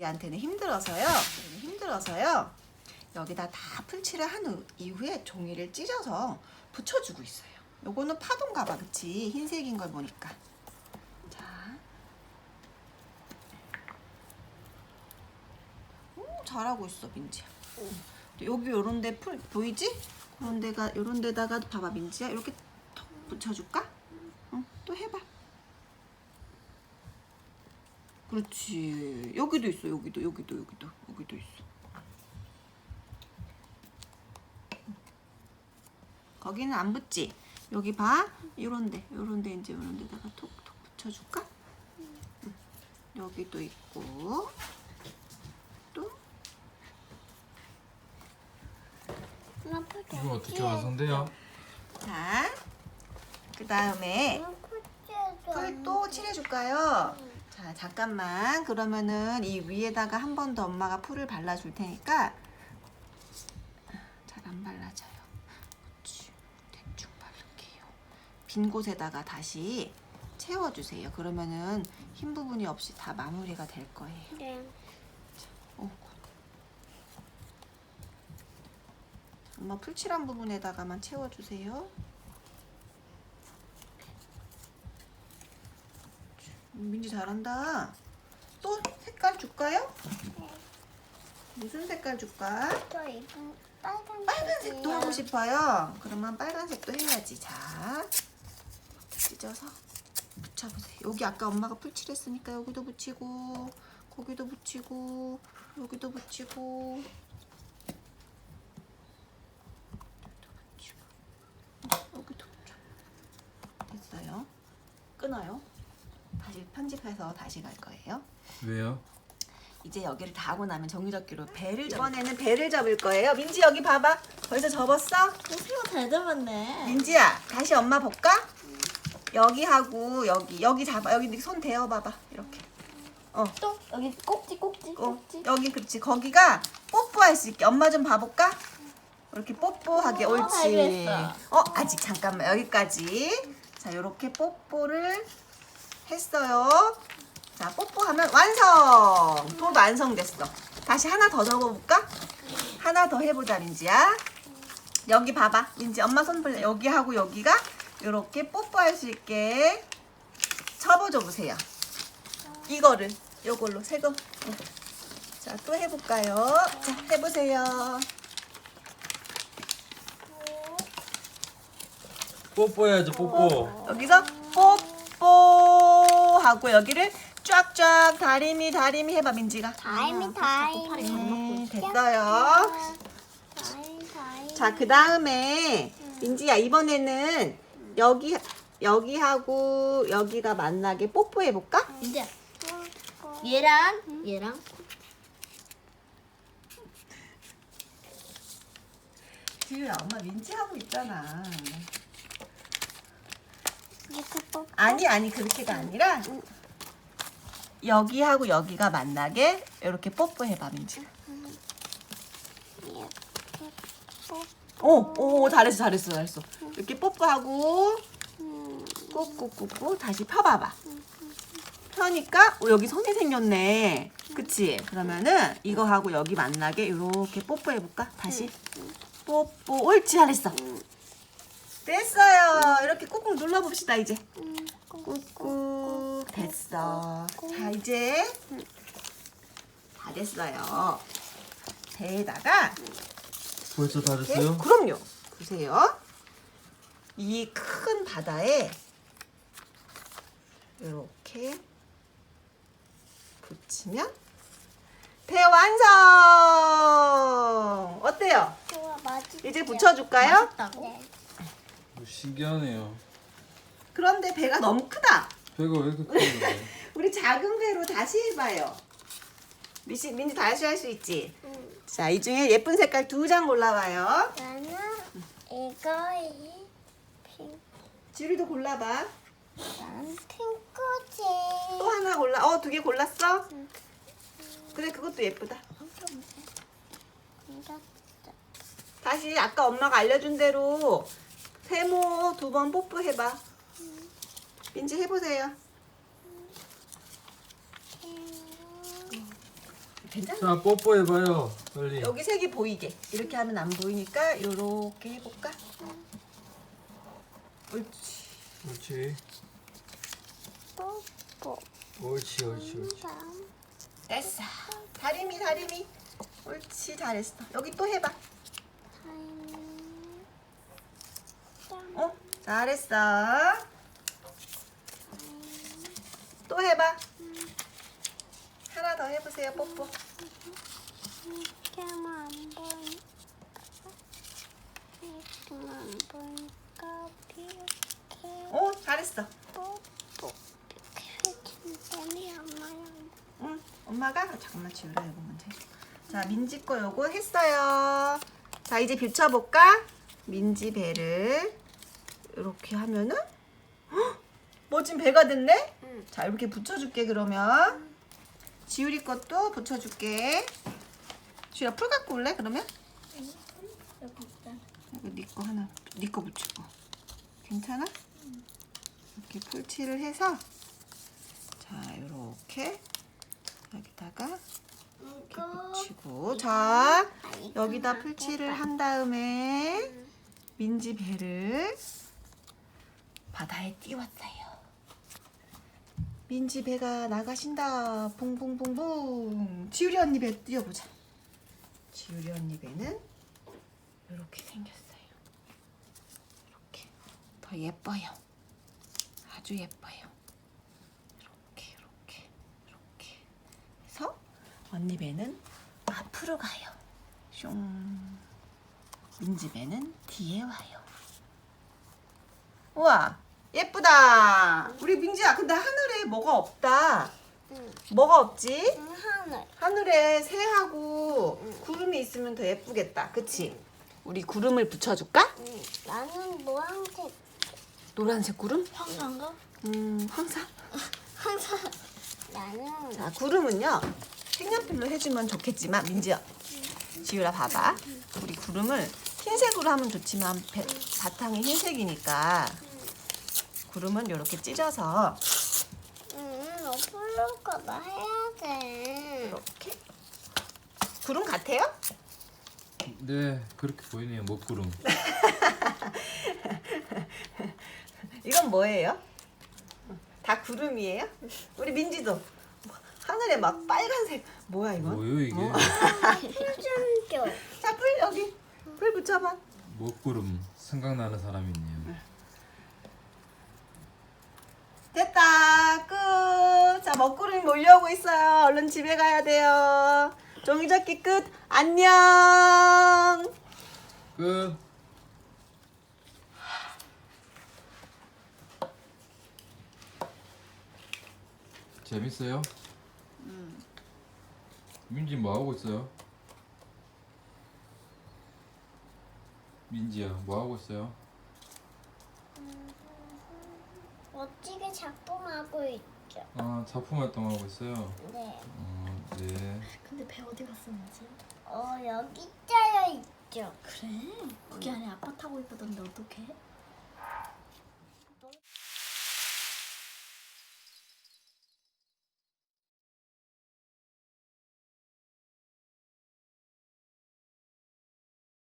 얘한테는 힘들어서요. 힘들어서요. 여기다 다 풀칠을 한 후- 이후에 종이를 찢어서 붙여주고 있어요. 요거는 파동가 봐, 그치? 흰색인 걸 보니까. 자. 오, 잘하고 있어, 민지야. 또 여기 요런 데 풀 보이지? 그런 데가 요런 데다가 봐봐, 민지야. 이렇게 턱 붙여줄까? 응, 또 해봐. 그렇지. 여기도 있어. 여기도 여기도 여기도 여기도 있어. 거기는 안 붙지. 여기 봐. 요런데 요런데 이제 요런데다가 톡톡 붙여줄까? 응. 여기도 있고 또 이거 어떻게 완성돼요? 자. 그 다음에 풀또 칠해줄까요? 자, 잠깐만. 그러면은 이 위에다가 한 번 더 엄마가 풀을 발라줄 테니까 잘 안 발라져요. 그렇지. 대충 바를게요. 빈 곳에다가 다시 채워주세요. 그러면은 흰 부분이 없이 다 마무리가 될 거예요. 네. 어. 엄마 풀칠한 부분에다가만 채워주세요. 민지 잘한다. 또 색깔 줄까요? 무슨 색깔 줄까? 저 빨간 빨간색도 하고 싶어요. 그러면 빨간색도 해야지. 자, 찢어서 붙여보세요. 여기 아까 엄마가 풀칠했으니까 여기도 붙이고, 거기도 붙이고, 여기도 붙이고, 여기도 붙여. 됐어요. 끊어요. 다시 편집해서 다시 갈 거예요. 왜요? 이제 여기를 다 하고 나면 종이접기로 배를 접... 이번에는 배를 접을 거예요. 민지 여기 봐봐. 벌써 접었어? 수가 잘 잡았네. 민지야, 다시 엄마 볼까? 여기 하고 여기 여기 잡아. 여기 손 대어 봐봐. 이렇게. 어. 또 여기 꼭지 꼭지 어, 꼭지. 여기 그렇지. 거기가 뽀뽀할 수 있게. 엄마 좀 봐볼까? 이렇게 뽀뽀하게 어, 옳지. 알겠어. 어, 아직 잠깐만 여기까지. 자, 이렇게 뽀뽀를 했어요. 자, 뽀뽀하면 완성. 도 완성됐어. 다시 하나 더 접어볼까? 하나 더 해보자, 민지야. 여기 봐봐, 민지. 엄마 손 벌려. 여기 하고 여기가 이렇게 뽀뽀할 수 있게 접어줘 보세요. 이거를 요걸로 새거. 응. 자, 또 해볼까요? 자, 해보세요. 뽀뽀해야죠 뽀뽀 여기서 뽀뽀 하고 여기를 쫙쫙 다리미 다리미 해봐 민지가. 다이미 다이미. 네, 됐어요. 다이미 다이미. 자, 그 다음에 민지야 이번에는 여기 여기 하고 여기가 만나게 뽀뽀해 볼까? 이제 얘랑 얘랑 지우야, 엄마 민지 하고 있잖아. 아니 아니 그렇게가 아니라 여기하고 여기가 만나게 이렇게 뽀뽀해봐 민지가. 이렇게 뽀. 오, 오, 잘했어, 잘했어, 잘했어. 이렇게 뽀뽀하고 음. 꾹꾹꾹꾹 다시 펴봐봐. 펴니까 오, 여기 손이 생겼네. 그치? 그러면은 이거 하고 여기 만나게 이렇게 뽀뽀해볼까? 다시 뽀뽀. 옳지, 잘했어. 됐어요. 이렇게 꾹꾹 눌러봅시다 이제. 음. 꾹꾹 됐어. 자 이제 다 됐어요. 배에다가 벌써 다 이렇게 됐어요? 그럼요. 보세요. 이 큰 바다에 이렇게 붙이면 배 완성. 어때요? 좋아 맛있. 이제 붙여줄까요? 맛있다고? 네. 오, 신기하네요 그런데 배가 너무 크다. 배가 왜 이렇게 커요? 우리 작은 배로 다시 해봐요. 미시, 민지 다시 할 수 있지? 응. 자, 이 중에 예쁜 색깔 두 장 골라봐요. 나는 이거 이 핑. 지우리도 골라봐. 나는 핑크지. 또 하나 골라. 어, 두 개 골랐어? 그래, 그것도 예쁘다. 다시 아까 엄마가 알려준 대로 세모 두 번 뽀뽀해봐. 민지 해보세요. 괜찮아? 자 뽀뽀해봐요 빨리 여기 색이 보이게 이렇게 하면 안 보이니까 이렇게 해볼까? 옳지 옳지 뽀뽀. 옳지 옳지 옳지. 됐어 다리미 다리미 옳지 잘했어 여기 또 해봐 어? 잘했어. 또 해봐. 하나 더 해보세요 뽀뽀. 이렇게만 안 보니까. 이렇게만 안 보니까? 이렇게 어 잘했어. 뽀뽀. 이렇게. 응 엄마가 잠깐만 지우라 이거 먼저 해줘. 자 민지 거 요거 했어요. 자 이제 비춰볼까? 민지 배를 이렇게 하면은 헉, 멋진 배가 됐네 응. 자 이렇게 붙여줄게 그러면 지우리 것도 붙여줄게 지우야 풀 갖고 올래 그러면 여기 있잖아. 이거 네거 하나 네 거 붙이고 괜찮아? 이렇게 풀칠을 해서 자 이렇게 여기다가 이거. 붙이고 자 여기다 풀칠을 한 다음에 민지 배를 바다에 띄웠어요. 민지 배가 나가신다. 붕붕붕붕. 지우리 언니 배 띄워보자. 지우리 언니 배는 이렇게 생겼어요. 이렇게 더 예뻐요. 아주 예뻐요. 이렇게 이렇게 이렇게 해서 언니 배는 앞으로 가요. 숑. 민지 배는 뒤에 와요. 우와 예쁘다. 우리 민지야 근데 하늘에 뭐가 없다. 응. 뭐가 없지? 응, 하늘. 하늘에 새하고 구름이 있으면 더 예쁘겠다. 그치? 우리 구름을 붙여줄까? 응. 나는 노란색. 노란색 구름? 황사인가? 음 황사. 황사. 나는 자 구름은요 색연필로 해주면 좋겠지만 민지야 지유라 봐봐 우리 구름을 흰색으로 하면 좋지만 배- 바탕이 흰색이니까 구름은 이렇게 찢어서 응, 너 풀릴까봐 해야 돼. 이렇게 구름 같아요? 네 그렇게 보이네요 먹구름 이건 뭐예요? 다 구름이에요? 우리 민지도 하늘에 막 빨간색 뭐야 이건? 뭐요 이게 풀좀 줘. 자불 여기 불 붙여봐 먹구름 생각나는 사람이 있네요 됐다 끝. 자 먹구름이 몰려오고 있어요. 얼른 집에 가야 돼요. 종이접기 끝. 안녕. 끝 재밌어요? 민지 뭐 하고 있어요? 민지야 뭐 하고 있어요? 멋지게 작품하고 있죠. 아 작품 활동하고 있어요. 네. 어, 네. 근데 배 어디 갔었는지? 어, 여기 짜여 있죠. 그래? 그게 안에 아빠 타고 있다던데 어떡해?